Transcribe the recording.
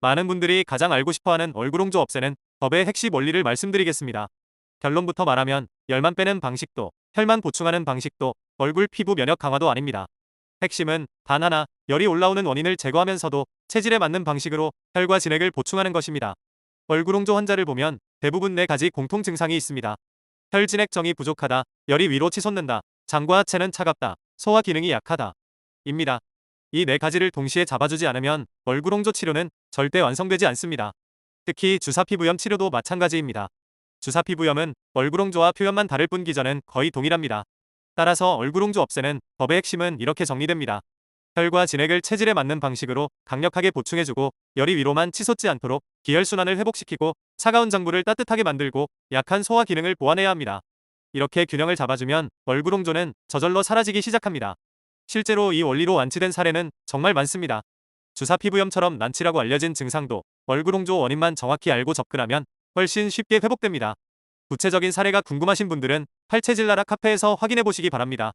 많은 분들이 가장 알고 싶어하는 얼굴홍조 없애는 법의 핵심 원리를 말씀드리겠습니다. 결론부터 말하면 열만 빼는 방식도 혈만 보충하는 방식도 얼굴 피부 면역 강화도 아닙니다. 핵심은 단 하나 열이 올라오는 원인을 제거하면서도 체질에 맞는 방식으로 혈과 진액을 보충하는 것입니다. 얼굴홍조 환자를 보면 대부분 네 가지 공통 증상이 있습니다. 혈진액정이 부족하다, 열이 위로 치솟는다, 장과 하체는 차갑다, 소화 기능이 약하다. 입니다. 이 네 가지를 동시에 잡아주지 않으면 얼굴홍조 치료는 절대 완성되지 않습니다. 특히 주사피부염 치료도 마찬가지입니다. 주사피부염은 얼굴홍조와 표현만 다를 뿐 기전은 거의 동일합니다. 따라서 얼굴홍조 없애는 법의 핵심은 이렇게 정리됩니다. 혈과 진액을 체질에 맞는 방식으로 강력하게 보충해주고 열이 위로만 치솟지 않도록 기혈순환을 회복시키고 차가운 장부를 따뜻하게 만들고 약한 소화 기능을 보완해야 합니다. 이렇게 균형을 잡아주면 얼굴홍조는 저절로 사라지기 시작합니다. 실제로 이 원리로 완치된 사례는 정말 많습니다. 주사 피부염처럼 난치라고 알려진 증상도 얼굴홍조 원인만 정확히 알고 접근하면 훨씬 쉽게 회복됩니다. 구체적인 사례가 궁금하신 분들은 팔체질나라 카페에서 확인해 보시기 바랍니다.